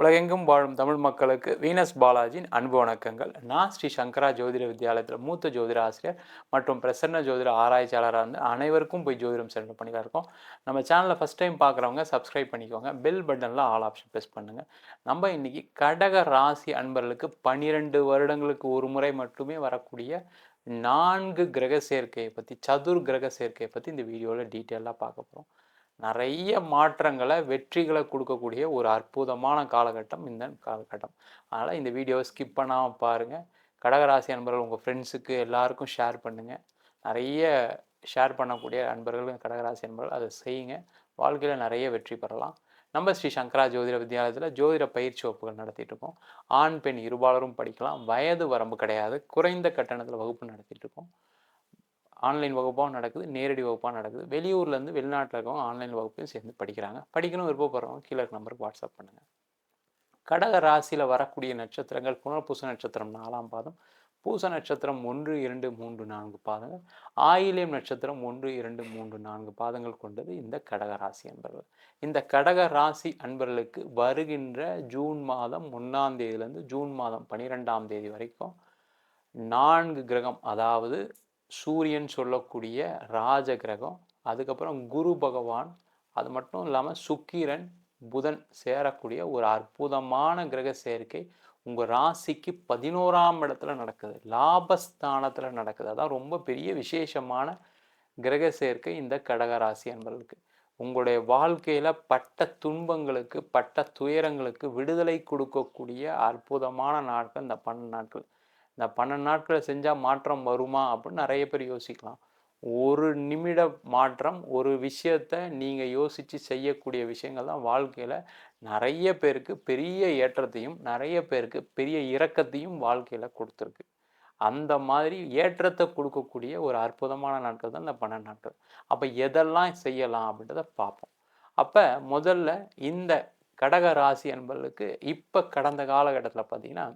உலகெங்கும் வாழும் தமிழ் மக்களுக்கு வீனஸ் பாலாஜியின் அன்பு வணக்கங்கள். நான் ஸ்ரீ சங்கரா ஜோதிட வித்யாலயத்தில் மூத்த ஜோதிட ஆசிரியர் மற்றும் பிரசன்ன ஜோதிட ஆராய்ச்சியாளராக இருந்து அனைவருக்கும் போய் ஜோதிடம் சென்டர் பண்ணிதான் இருக்கோம். நம்ம சேனலில் ஃபஸ்ட் டைம் பார்க்குறவங்க சப்ஸ்கிரைப் பண்ணிக்கோங்க. பெல் பட்டனில் ஆல் ஆப்ஷன் ப்ரெஸ் பண்ணுங்கள் நம்ம இன்றைக்கி கடக ராசி அன்பர்களுக்கு பன்னிரெண்டு வருடங்களுக்கு ஒரு முறை மட்டுமே வரக்கூடிய நான்கு கிரக சேர்க்கையை பற்றி சதுர் கிரக சேர்க்கையை பற்றி இந்த வீடியோவில் டீட்டெயிலாக பார்க்க போகிறோம் நிறைய மாற்றங்களை வெற்றிகளை கொடுக்கக்கூடிய ஒரு அற்புதமான காலகட்டம் இந்த காலகட்டம். அதனால் இந்த வீடியோவை ஸ்கிப் பண்ணாமல் பாருங்கள் கடகராசி நண்பர்கள் உங்கள் ஃப்ரெண்ட்ஸுக்கு எல்லாருக்கும் ஷேர் பண்ணுங்கள் நிறைய ஷேர் பண்ணக்கூடிய நண்பர்கள் கடகராசி நண்பர்கள் அதை செய்யுங்க. வாழ்க்கையில் நிறைய வெற்றி பெறலாம். நம்ம ஸ்ரீ சங்கரா ஜோதிட வித்யாலயத்தில் ஜோதிட பயிற்சி வகுப்புகள் நடத்திட்டு இருக்கோம். ஆண் பெண் இருபாலரும் படிக்கலாம். வயது வரம்பு கிடையாது. குறைந்த கட்டணத்தில் வகுப்பு நடத்திட்டு இருக்கோம். ஆன்லைன் வகுப்பாகவும் நடக்குது நேரடி வகுப்பாக நடக்குது. வெளியூர்லேருந்து வெளிநாட்டில் இருக்கவங்க ஆன்லைன் வகுப்பையும் சேர்ந்து படிக்கிறாங்க. படிக்கணும் விருப்பப்படுறவங்க கீழே நம்பருக்கு வாட்ஸ்அப் பண்ணுங்கள் கடக ராசியில் வரக்கூடிய நட்சத்திரங்கள் புனர்பூச நட்சத்திரம் நாலாம் பாதம் பூச நட்சத்திரம் ஒன்று இரண்டு மூன்று நான்கு பாதங்கள் ஆயிலியம் நட்சத்திரம் ஒன்று இரண்டு மூன்று நான்கு பாதங்கள் கொண்டது இந்த கடக ராசி அன்பர்கள். இந்த கடக ராசி அன்பர்களுக்கு வருகின்ற ஜூன் மாதம் ஒன்றாம் தேதியிலேருந்து ஜூன் மாதம் பனிரெண்டாம் தேதி வரைக்கும் நான்கு கிரகம் அதாவது சூரியன் சொல்லக்கூடிய ராஜ கிரகம் அதுக்கப்புறம் குரு பகவான் அது மட்டும் இல்லாமல் சுக்கிரன் புதன் சேரக்கூடிய ஒரு அற்புதமான கிரக சேர்க்கை உங்கள் ராசிக்கு பதினோராம் இடத்துல நடக்குது. லாபஸ்தானத்தில் நடக்குது. அதான் ரொம்ப பெரிய விசேஷமான கிரக சேர்க்கை இந்த கடகராசி ராசி என்பவர்களுக்கு உங்களுடைய வாழ்க்கையில் பட்ட துன்பங்களுக்கு பட்ட துயரங்களுக்கு விடுதலை கொடுக்கக்கூடிய அற்புதமான நாட்கள் இந்த பன்னெண்டு நாட்கள். இந்த பன்னெண்டு நாட்களை செஞ்சால் மாற்றம் வருமா அப்படின்னு நிறைய பேர் யோசிக்கலாம். ஒரு நிமிட மாற்றம் ஒரு விஷயத்த நீங்கள் யோசித்து செய்யக்கூடிய விஷயங்கள் தான் வாழ்க்கையில் நிறைய பேருக்கு பெரிய ஏற்றத்தையும் நிறைய பேருக்கு பெரிய இறக்கத்தையும் வாழ்க்கையில் கொடுத்துருக்கு. அந்த மாதிரி ஏற்றத்தை கொடுக்கக்கூடிய ஒரு அற்புதமான நாட்கள் தான் இந்த பன்னெண்டு நாட்கள். அப்போ எதெல்லாம் செய்யலாம் அப்படின்றத பார்ப்போம். அப்போ முதல்ல இந்த கடக ராசி என்பவர்களுக்கு இப்போ கடந்த காலகட்டத்தில் பார்த்தீங்கன்னா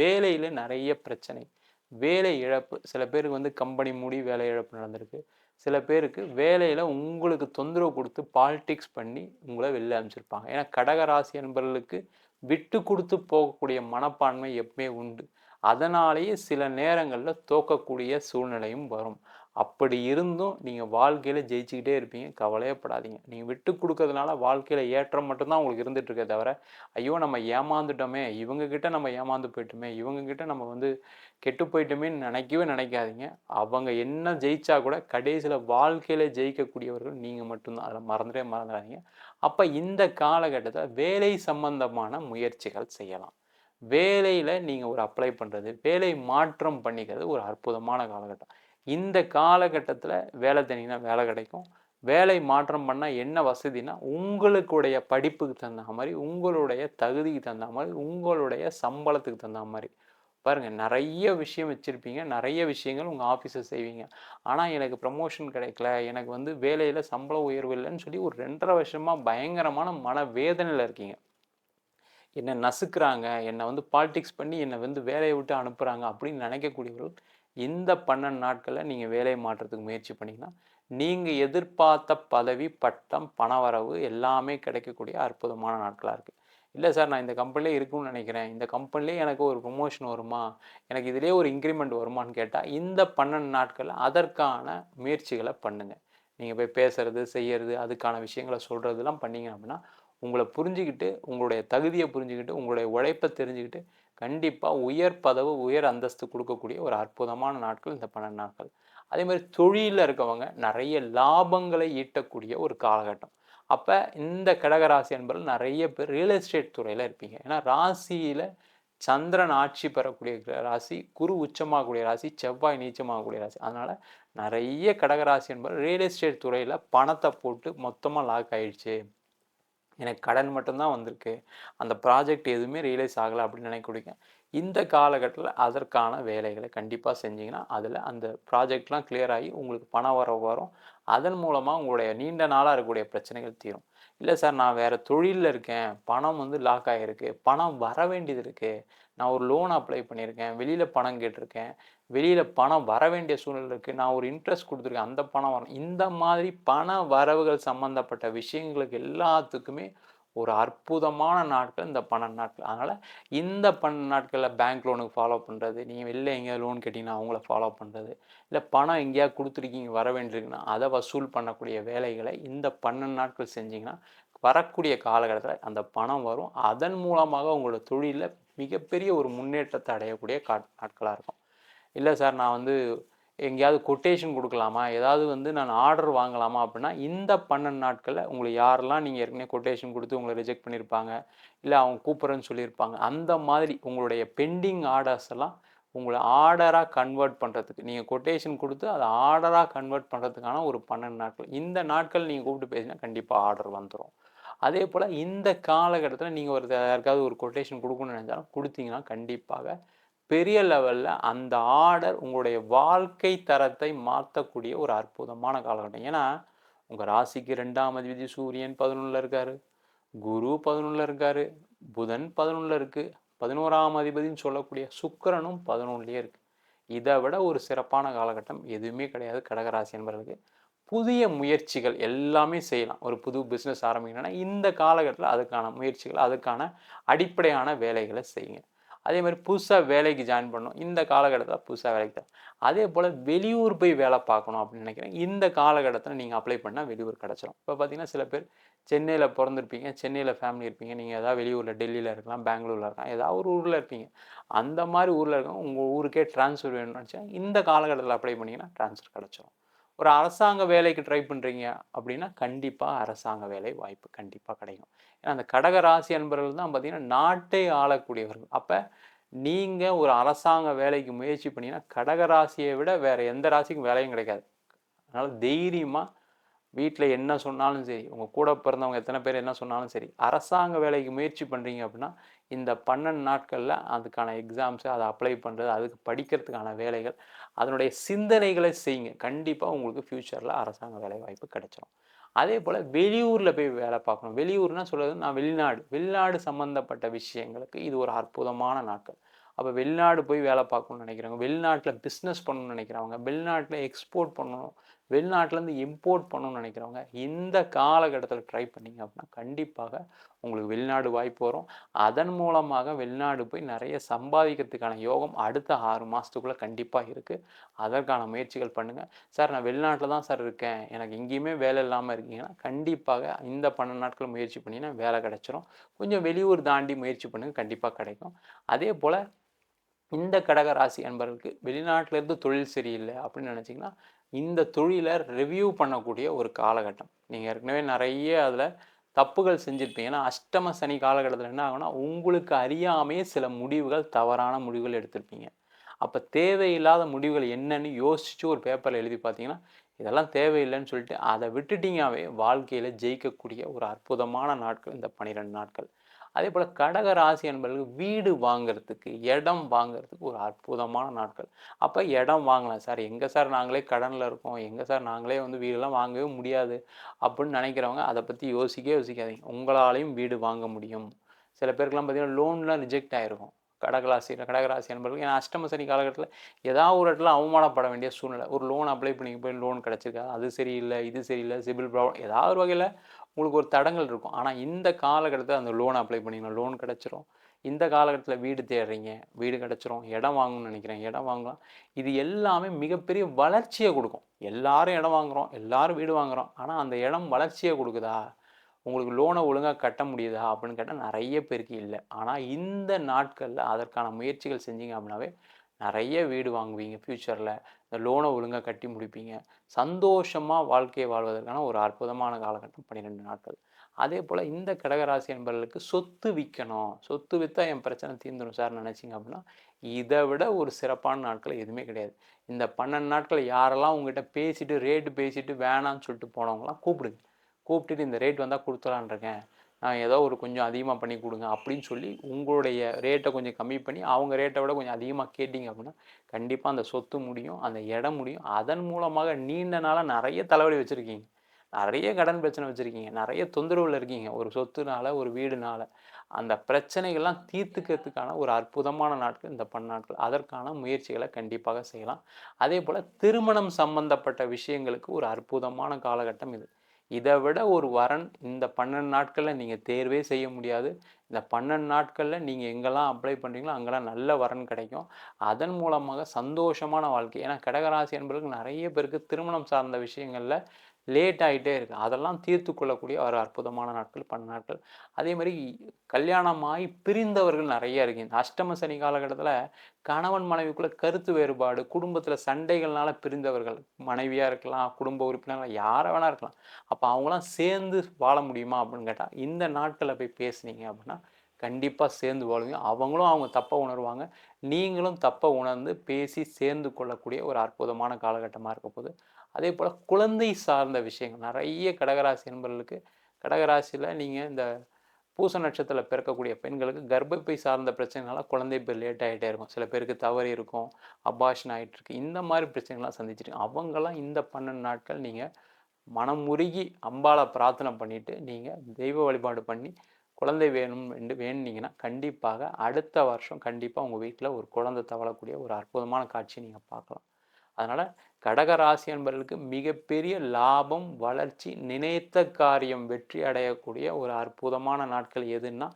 வேலையில் நிறைய பிரச்சனை. வேலை இழப்பு. சில பேருக்கு வந்து கம்பெனி மூடி வேலை இழப்பு நடந்திருக்கு. சில பேருக்கு வேலையில் உங்களுக்கு தொந்தரவு கொடுத்து பாலிடிக்ஸ் பண்ணி உங்களை வெளில அனுப்பிச்சிருப்பாங்க. ஏன்னா கடக ராசி என்பவர்களுக்கு விட்டு கொடுத்து போகக்கூடிய மனப்பான்மை எப்பவுமே உண்டு. அதனாலேயே சில நேரங்களில் தோக்கக்கூடிய சூழ்நிலையும் வரும். அப்படி இருந்தும் நீங்கள் வாழ்க்கையில் ஜெயிச்சுக்கிட்டே இருப்பீங்க. கவலையப்படாதீங்க நீங்கள் விட்டு கொடுக்கறதுனால வாழ்க்கையில் ஏற்றம் மட்டும்தான் உங்களுக்கு இருந்துகிட்ருக்கே இருக்கே தவிர ஐயோ நம்ம ஏமாந்துட்டோமே இவங்கக்கிட்ட நம்ம ஏமாந்து போயிட்டோமே இவங்கக்கிட்ட நம்ம வந்து கெட்டு போயிட்டோமேன்னு நினைக்கவே நினைக்காதீங்க. அவங்க என்ன ஜெயிச்சா கூட கடைசியில் வாழ்க்கையில் ஜெயிக்கக்கூடியவர்கள் நீங்கள் மட்டும்தான். அதில் மறந்துட்டே மறந்துடாதீங்க. அப்போ இந்த காலகட்டத்தில் வேலை சம்பந்தமான முயற்சிகள் செய்யலாம். வேலையில் நீங்கள் ஒரு அப்ளை பண்ணுறது வேலை மாற்றம் பண்ணிக்கிறது ஒரு அற்புதமான காலகட்டம். இந்த காலகட்டத்தில் வேலை தனிங்கன்னா வேலை கிடைக்கும். வேலை மாற்றம் பண்ணால் என்ன வசதினா உங்களுக்குடைய படிப்புக்கு தகுந்த மாதிரி உங்களுடைய தகுதிக்கு தகுந்த மாதிரி உங்களுடைய சம்பளத்துக்கு தகுந்த மாதிரி. பாருங்கள் நிறைய விஷயம் வச்சுருப்பீங்க நிறைய விஷயங்கள் உங்கள் ஆஃபீஸில் செய்வீங்க. ஆனால் எனக்கு ப்ரமோஷன் கிடைக்கல எனக்கு வந்து வேலையில் சம்பள உயர்வு இல்லைன்னு சொல்லி ஒரு ரெண்டரை வருஷமாக பயங்கரமான மன வேதனையில் இருக்கீங்க. என்னை நசுக்கிறாங்க என்னை வந்து பாலிடிக்ஸ் பண்ணி என்னை வந்து வேலையை விட்டு அனுப்புகிறாங்க அப்படின்னு நினைக்கக்கூடியவர்கள் இந்த பன்னெண்டு நாட்களில் நீங்கள் வேலை மாற்றத்துக்கு முயற்சி பண்ணிங்கன்னா நீங்கள் எதிர்பார்த்த பதவி பட்டம் பணவரவு எல்லாமே கிடைக்கக்கூடிய அற்புதமான நாட்களாக இருக்குது இல்லை சார் நான் இந்த கம்பெனிலே இருக்குன்னு நினைக்கிறேன். இந்த கம்பெனிலே எனக்கு ஒரு ப்ரொமோஷன் வருமா? எனக்கு இதிலே ஒரு இன்க்ரிமெண்ட் வருமானு கேட்டால் இந்த பன்னெண்டு நாட்களில் அதற்கான முயற்சிகளை பண்ணுங்கள் நீங்கள் போய் பேசுறது செய்யறது அதுக்கான விஷயங்களை சொல்கிறதுலாம் பண்ணீங்க அப்படின்னா உங்களை புரிஞ்சுக்கிட்டு உங்களுடைய தகுதியை புரிஞ்சுக்கிட்டு உங்களுடைய உழைப்பை தெரிஞ்சுக்கிட்டு கண்டிப்பாக உயர் பதவு உயர் அந்தஸ்து கொடுக்கக்கூடிய ஒரு அற்புதமான நாட்கள் இந்த பன்னெண்டு நாட்கள். அதே மாதிரி தொழிலில் இருக்கவங்க நிறைய லாபங்களை ஈட்டக்கூடிய ஒரு காலகட்டம். அப்போ இந்த கடகராசி என்பதில் நிறைய பேர் ரியல் எஸ்டேட் துறையில் இருப்பீங்க. ஏன்னா ராசியில் சந்திரன் ஆட்சி பெறக்கூடிய ராசி குரு உச்சமாகக்கூடிய ராசி செவ்வாய் நீச்சமாகக்கூடிய ராசி. அதனால் நிறைய கடகராசி என்பது ரியல் எஸ்டேட் துறையில் பணத்தை போட்டு மொத்தமாக லாக் ஆயிடுச்சு. எனக்கு கடன் மட்டும்தான் வந்திருக்கு. அந்த ப்ராஜெக்ட் எதுவுமே ரியலைஸ் ஆகலை அப்படின்னு நினைக்கக்கூடிய இந்த காலகட்டத்தில் அதற்கான வேலைகளை கண்டிப்பாக செஞ்சிங்கன்னா அதில் அந்த ப்ராஜெக்ட்லாம் கிளியர் ஆகி உங்களுக்கு பணம் வர வரும். அதன் மூலமாக உங்களுடைய நீண்ட நாளாக இருக்கக்கூடிய பிரச்சனைகள் தீரும். இல்லை சார் நான் வேறு தொழிலில் இருக்கேன். பணம் வந்து லாக் ஆகிருக்கு பணம் வர வேண்டியது இருக்குது நான் ஒரு லோன் அப்ளை பண்ணியிருக்கேன். வெளியில் பணம் கேட்டிருக்கேன். வெளியில் பணம் வர வேண்டிய சூழ்நிலை இருக்குது நான் ஒரு இன்ட்ரெஸ்ட் கொடுத்துருக்கேன். அந்த பணம் வரணும். இந்த மாதிரி பண வரவுகள் சம்மந்தப்பட்ட விஷயங்களுக்கு எல்லாத்துக்குமே ஒரு அற்புதமான நாட்கள் இந்த பன்னெண்டு நாட்கள். அதனால் இந்த பன்னெண்டு நாட்களில் பேங்க் லோனுக்கு ஃபாலோ பண்ணுறது நீங்கள் வெளில எங்கேயாவது லோன் கேட்டிங்கன்னா அவங்கள ஃபாலோ பண்ணுறது இல்லை பணம் எங்கேயாவது கொடுத்துருக்கீங்க வர வேண்டியிருக்குன்னா அதை வசூல் பண்ணக்கூடிய வேலைகளை இந்த பன்னெண்டு நாட்கள் செஞ்சிங்கன்னா வரக்கூடிய காலகட்டத்தில் அந்த பணம் வரும். அதன் மூலமாக உங்களோட தொழிலில் மிகப்பெரிய ஒரு முன்னேற்றத்தை அடையக்கூடிய கா நாட்களாக இருக்கும். இல்லை சார் நான் வந்து எங்கேயாவது கொட்டேஷன் கொடுக்கலாமா? ஏதாவது வந்து நான் ஆர்டர் வாங்கலாமா அப்படின்னா இந்த பன்னெண்டு நாட்களில் உங்களை யாரெல்லாம் நீங்கள் ஏற்கனவே கொட்டேஷன் கொடுத்து உங்களை ரிஜெக்ட் பண்ணியிருப்பாங்க இல்லை அவங்க கூப்பிட்றேன்னு சொல்லியிருப்பாங்க அந்த மாதிரி உங்களுடைய பெண்டிங் ஆர்டர்ஸ் எல்லாம் உங்களை ஆர்டராக கன்வெர்ட் பண்ணுறதுக்கு நீங்கள் கொட்டேஷன் கொடுத்து அதை ஆர்டராக கன்வெர்ட் பண்ணுறதுக்கான ஒரு பன்னெண்டு நாட்கள். இந்த நாட்கள் நீங்கள் கூப்பிட்டு பேசினா கண்டிப்பாக ஆர்டர் வந்துடும் அதே போல் இந்த காலகட்டத்தில் நீங்கள் ஒரு யாருக்காவது ஒரு கொட்டேஷன் கொடுக்கணும்னு நினச்சாலும் கொடுத்தீங்கன்னா கண்டிப்பாக பெரிய லெவலில் அந்த ஆர்டர் உங்களுடைய வாழ்க்கை தரத்தை மாற்றக்கூடிய ஒரு அற்புதமான காலகட்டம். ஏன்னா உங்கள் ராசிக்கு ரெண்டாம் அதிபதி சூரியன் பதினொன்றில் இருக்கார். குரு பதினொன்றில் இருக்கார். புதன் பதினொன்றில் இருக்குது பதினோராம் அதிபதினு சொல்லக்கூடிய சுக்கரனும் பதினொன்றுலேயே இருக்குது இதை விட ஒரு சிறப்பான காலகட்டம் எதுவுமே கிடையாது கடகராசி என்பவர்களுக்கு புதிய முயற்சிகள் எல்லாமே செய்யலாம். ஒரு புது பிஸ்னஸ் ஆரம்பிக்கணும்னா இந்த காலகட்டத்தில் அதுக்கான முயற்சிகள் அதுக்கான அடிப்படையான வேலைகளை செய்யுங்க. அதே மாதிரி புதுசாக வேலைக்கு ஜாயின் பண்ணணும். இந்த காலகட்டத்தில் புதுசாக வேலைக்கு தான். அதே போல் வெளியூர் போய் வேலை பார்க்கணும் அப்படின்னு நினைக்கிறேன். இந்த காலகட்டத்தில் நீங்கள் அப்ளை பண்ணால் வெளியூர் கிடச்சிரும். இப்போ பார்த்தீங்கன்னா சில பேர் சென்னையில் பிறந்திருப்பீங்க சென்னையில் ஃபேமிலி இருப்பீங்க. நீங்கள் ஏதாவது வெளியூரில் டெல்லியில் இருக்கலாம் பெங்களூரில் இருக்கலாம் ஏதாவது ஒரு ஊரில் இருப்பீங்க. அந்த மாதிரி ஊரில் இருக்கவங்க உங்கள் ஊருக்கே ட்ரான்ஸ்ஃபர் வேணும்னு நினச்சா இந்த காலகட்டத்தில் அப்ளை பண்ணிங்கன்னா ட்ரான்ஸ்ஃபர் கிடச்சிரும். ஒரு அரசாங்க வேலைக்கு ட்ரை பண்ணுறீங்க அப்படின்னா கண்டிப்பாக அரசாங்க வேலை வாய்ப்பு கண்டிப்பாக கிடைக்கும். ஏன்னா அந்த கடக ராசி அன்பர்கள் தான் பார்த்திங்கன்னா நாட்டை ஆளக்கூடியவர்கள். அப்போ நீங்கள் ஒரு அரசாங்க வேலைக்கு முயற்சி பண்ணிங்கன்னா கடக ராசியை விட வேறு எந்த ராசிக்கும் வேலையும் கிடைக்காது. அதனால் தைரியமாக வீட்டில் என்ன சொன்னாலும் சரி உங்கள் கூட பிறந்தவங்க எத்தனை பேர் என்ன சொன்னாலும் சரி அரசாங்க வேலைக்கு முயற்சி பண்ணுறீங்க அப்படின்னா இந்த பன்னெண்டு நாட்களில் அதுக்கான எக்ஸாம்ஸு அதை அப்ளை பண்ணுறது அதுக்கு படிக்கிறதுக்கான வேலைகள் அதனுடைய சிந்தனைகளை செய்யுங்க. கண்டிப்பாக உங்களுக்கு ஃப்யூச்சரில் அரசாங்க வேலைவாய்ப்பு கிடைச்சிடும் அதே போல் வெளியூரில் போய் வேலை பார்க்கணும். வெளியூர்னால் சொல்கிறது நான் வெளிநாடு. வெளிநாடு சம்மந்தப்பட்ட விஷயங்களுக்கு இது ஒரு அற்புதமான நாட்கள். அப்போ வெளிநாடு போய் வேலை பார்க்கணும்னு நினைக்கிறவங்க வெளிநாட்டில் பிஸ்னஸ் பண்ணணும்னு நினைக்கிறவங்க வெளிநாட்டில் எக்ஸ்போர்ட் பண்ணணும் வெளிநாட்டிலேருந்து இம்போர்ட் பண்ணணும்னு நினைக்கிறவங்க இந்த காலகட்டத்தில் ட்ரை பண்ணிங்க அப்படின்னா கண்டிப்பாக உங்களுக்கு வெளிநாடு வாய்ப்பு வரும். அதன் மூலமாக வெளிநாடு போய் நிறைய சம்பாதிக்கிறதுக்கான யோகம் அடுத்த ஆறு மாதத்துக்குள்ளே கண்டிப்பாக இருக்குது அதற்கான முயற்சிகள் பண்ணுங்கள் சார் நான் வெளிநாட்டில் தான் சார் இருக்கேன். எனக்கு எங்கேயுமே வேலை இல்லாமல் இருக்கீங்கன்னா கண்டிப்பாக இந்த பன்னெண்டு நாட்கள் முயற்சி பண்ணிங்கன்னா வேலை கிடச்சிரும். கொஞ்சம் வெளியூர் தாண்டி முயற்சி பண்ணுங்கள் கண்டிப்பாக கிடைக்கும். அதே போல் இந்த கடக ராசி அன்பர்களுக்கு வெளிநாட்டிலேருந்து தொழில் சரியில்லை அப்படின்னு நினச்சிங்கன்னா இந்த தொழிலை ரிவ்யூ பண்ணக்கூடிய ஒரு காலகட்டம். நீங்கள் ஏற்கனவே நிறைய அதில் தப்புகள் செஞ்சுருப்பீங்க. ஏன்னா அஷ்டம சனி காலகட்டத்தில் என்ன ஆகும்னா உங்களுக்கு அறியாமையே சில முடிவுகள் தவறான முடிவுகள் எடுத்திருப்பீங்க. அப்போ தேவையில்லாத முடிவுகள் என்னன்னு யோசித்து ஒரு பேப்பரில் எழுதி பார்த்தீங்கன்னா இதெல்லாம் தேவையில்லைன்னு சொல்லிட்டு அதை விட்டுட்டீங்கவே வாழ்க்கையில் ஜெயிக்கக்கூடிய ஒரு அற்புதமான நாட்கள் இந்த பன்னிரெண்டு நாட்கள். அதே போல் கடக ராசி என்பவர்களுக்கு வீடு வாங்கிறதுக்கு இடம் வாங்கிறதுக்கு ஒரு அற்புதமான நாட்கள். அப்போ இடம் வாங்கலாம். சார் எங்கே சார் நாங்களே கடனில் இருக்கோம். எங்கே சார் நாங்களே வந்து வீடெல்லாம் வாங்கவே முடியாது அப்படின்னு நினைக்கிறவங்க அதை பற்றி யோசிக்கவே யோசிக்காதீங்க. உங்களாலையும் வீடு வாங்க முடியும். சில பேருக்கெல்லாம் பார்த்தீங்கன்னா லோன்லாம் ரிஜெக்ட் ஆகிருக்கும் கடகராசி கடகராசி என்பவர்கள் ஏன்னா அஷ்டம சனி காலகட்டத்தில் ஏதாவது ஒரு இடத்துல அவமானப்பட வேண்டிய சூழ்நிலை. ஒரு லோன் அப்ளை பண்ணி போய் லோன் கிடச்சிருக்கா? அது சரியில்லை இது சரியில்லை சிபில் ப்ராப்ளம் ஏதாவது ஒரு வகையில் உங்களுக்கு ஒரு தடங்கள் இருக்கும். ஆனால் இந்த காலகட்டத்தில் அந்த லோன் அப்ளை பண்ணிங்கன்னா லோன் கிடச்சிரும். இந்த காலகட்டத்தில் வீடு தேடுறீங்க. வீடு கிடச்சிரும். இடம் வாங்கணும்னு நினைக்கிறேன். இடம் வாங்கலாம். இது எல்லாமே மிகப்பெரிய வளர்ச்சியை கொடுக்கும். எல்லாரும் இடம் வாங்குகிறோம் எல்லாரும் வீடு வாங்குகிறோம் ஆனால் அந்த இடம் வளர்ச்சியை கொடுக்குதா? உங்களுக்கு லோனை ஒழுங்காக கட்ட முடியுதா அப்படின்னு கேட்டால் நிறைய பேருக்கு இல்லை. ஆனால் இந்த நாட்களில் அதற்கான முயற்சிகள் செஞ்சீங்க அப்படின்னாவே நிறைய வீடு வாங்குவீங்க ஃப்யூச்சரில் இந்த லோனை ஒழுங்காக கட்டி முடிப்பீங்க. சந்தோஷமாக வாழ்க்கையை வாழ்வதற்கான ஒரு அற்புதமான காலகட்டம் பன்னிரெண்டு நாட்கள். அதே போல் இந்த கடகராசி என்பவர்களுக்கு சொத்து விற்கணும். சொத்து விற்றா என் பிரச்சனை தீர்ந்துடும் சார் நினச்சிங்க அப்படின்னா இதை விட ஒரு சிறப்பான நாட்கள் எதுவுமே கிடையாது. இந்த பன்னெண்டு நாட்கள் யாரெல்லாம் உங்ககிட்ட பேசிட்டு ரேட்டு பேசிட்டு வேணான்னு சொல்லிட்டு போனவங்களாம் கூப்பிடுங்க. கூப்பிட்டுட்டு இந்த ரேட் வந்தால் கொடுத்துலான்ருக்கேன் நான் ஏதோ ஒரு கொஞ்சம் அதிகமாக பண்ணி கொடுங்க அப்படின்னு சொல்லி உங்களுடைய ரேட்டை கொஞ்சம் கம்மி பண்ணி அவங்க ரேட்டை விட கொஞ்சம் அதிகமாக கேட்டிங்க அப்படின்னா கண்டிப்பாக அந்த சொத்து முடியும் அந்த இடம் முடியும். அதன் மூலமாக நீண்ட நாளாக நிறைய தலைவலி வச்சுருக்கீங்க. நிறைய கடன் பிரச்சனை வச்சுருக்கீங்க. நிறைய தொந்தரவில் இருக்கீங்க. ஒரு சொத்துனால ஒரு வீடுனால. அந்த பிரச்சனைகள்லாம் தீர்த்துக்கிறதுக்கான ஒரு அற்புதமான நாட்கள் இந்த பன்னாட்கள். அதற்கான முயற்சிகளை கண்டிப்பாக செய்யலாம். அதே போல் திருமணம் சம்பந்தப்பட்ட விஷயங்களுக்கு ஒரு அற்புதமான காலகட்டம் இது. இதை விட ஒரு வரன் இந்த பன்னெண்டு நாட்களில் நீங்கள் தேர்வே செய்ய முடியாது. இந்த பன்னெண்டு நாட்களில் நீங்கள் எங்கெல்லாம் அப்ளை பண்ணுறீங்களோ அங்கெல்லாம் நல்ல வரன் கிடைக்கும். அதன் மூலமாக சந்தோஷமான வாழ்க்கை. ஏன்னா கடகராசி என்பதற்கு நிறைய பேருக்கு திருமணம் சார்ந்த விஷயங்களில் லேட் ஆகிட்டே இருக்குது அதெல்லாம் தீர்த்து கொள்ளக்கூடிய ஒரு அற்புதமான நாட்கள் பன்ன நாட்கள். அதே மாதிரி கல்யாணமாகி பிரிந்தவர்கள் நிறைய இருக்கு. இந்த அஷ்டம சனி காலகட்டத்தில் கணவன் மனைவிக்குள்ள கருத்து வேறுபாடு குடும்பத்தில் சண்டைகள்னால பிரிந்தவர்கள் மனைவியாக இருக்கலாம் குடும்ப உறுப்பினர்கள் யாரை வேணா இருக்கலாம். அப்போ அவங்களாம் சேர்ந்து வாழ முடியுமா அப்படின்னு கேட்டால் இந்த நாட்களில் போய் பேசுனீங்க அப்படின்னா கண்டிப்பாக சேர்ந்து வாழுவீங்க. அவங்களும் அவங்க தப்பை உணர்வாங்க. நீங்களும் தப்பை உணர்ந்து பேசி சேர்ந்து கொள்ளக்கூடிய ஒரு அற்புதமான காலகட்டமாக இருக்க போது அதே போல் குழந்தை சார்ந்த விஷயங்கள் நிறைய கடகராசி என்பர்களுக்கு கடகராசியில் நீங்கள் இந்த பூச நட்சத்திரத்தில் பிறக்கக்கூடிய பெண்களுக்கு கர்ப்பப்பை சார்ந்த பிரச்சனைகளால் குழந்தை இப்போ லேட் ஆகிட்டே இருக்கும். சில பேருக்கு தவறி இருக்கும் அபாஷன் ஆகிட்டுருக்கு இந்த மாதிரி பிரச்சனைகள்லாம் சந்திச்சிருக்கு அவங்கெல்லாம் இந்த பன்னெண்டு நாட்கள் நீங்கள் மனம் உருகி அம்பாவை பிரார்த்தனை பண்ணிவிட்டு நீங்கள் தெய்வ வழிபாடு பண்ணி குழந்தை வேணும் என்று வேணுனீங்கன்னா கண்டிப்பாக அடுத்த வருஷம் கண்டிப்பாக உங்கள் வீட்டில் ஒரு குழந்தை தவழக்கூடிய ஒரு அற்புதமான காட்சியை நீங்கள் பார்க்கலாம். அதனால் கடகராசி என்பவர்களுக்கு மிகப்பெரிய லாபம் வளர்ச்சி நினைத்த காரியம் வெற்றி அடையக்கூடிய ஒரு அற்புதமான நாட்கள் எதுன்னா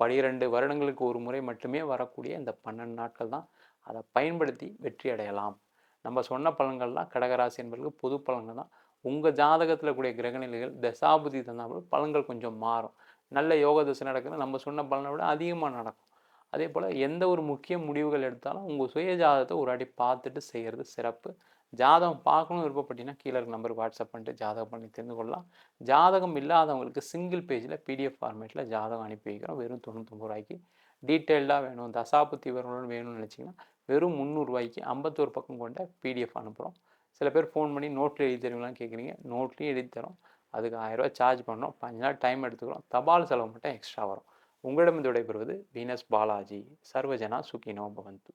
பனிரெண்டு வருடங்களுக்கு ஒரு முறை மட்டுமே வரக்கூடிய இந்த பன்னெண்டு நாட்கள் தான். அதை பயன்படுத்தி வெற்றி அடையலாம். நம்ம சொன்ன பலன்கள்லாம் கடகராசி என்பவர்களுக்கு பொது பலன்கள் தான். உங்கள் ஜாதகத்தில் கூடிய கிரகநிலைகள் தசாபுதி தந்தாலும் பலன்கள் கொஞ்சம் மாறும். நல்ல யோக தசை நடக்குது நம்ம சொன்ன பலனை விட அதிகமாக நடக்கும். அதே போல் எந்த ஒரு முக்கிய முடிவுகள் எடுத்தாலும் உங்கள் சுய ஜாதகத்தை ஒரு அடி பார்த்துட்டு செய்கிறது சிறப்பு. ஜாதகம் பார்க்கணும் விருப்பப்பட்டீங்கன்னா கீழே இருக்க நம்பர் வாட்ஸ்அப் பண்ணிட்டு ஜாதகம் பண்ணி தெரிந்து கொள்ளலாம். ஜாதகம் இல்லாதவங்களுக்கு சிங்கிள் பேஜில் பிடிஎஃப் ஃபார்மேட்டில் ஜாதகம் அனுப்பி வைக்கிறோம். வெறும் தொண்ணூத்தொம்பது ரூபாய்க்கு. டீட்டெயில்டாக வேணும். தசாபுத்தி விவரங்களும் வேணும்னு நினச்சிங்கன்னா வெறும் முந்நூறுரூவாய்க்கு ஐம்பத்தோரு பக்கம் கொண்ட பிடிஎஃப் அனுப்புகிறோம் சில பேர் ஃபோன் பண்ணி நோட்டில் எழுதி தருவீங்களான்னு கேட்குறீங்க நோட்லேயும் எழுதி தரோம் அதுக்கு ஆயிரரூவா சார்ஜ் பண்ணோம் பஞ்சு நாள் டைம் எடுத்துக்கிறோம். தபால் செலவு மட்டும் எக்ஸ்ட்ரா வரும். உங்களிடம் விடைபெறுவது வீனஸ் பாலாஜி. சர்வஜனா சுகினோ பவந்து.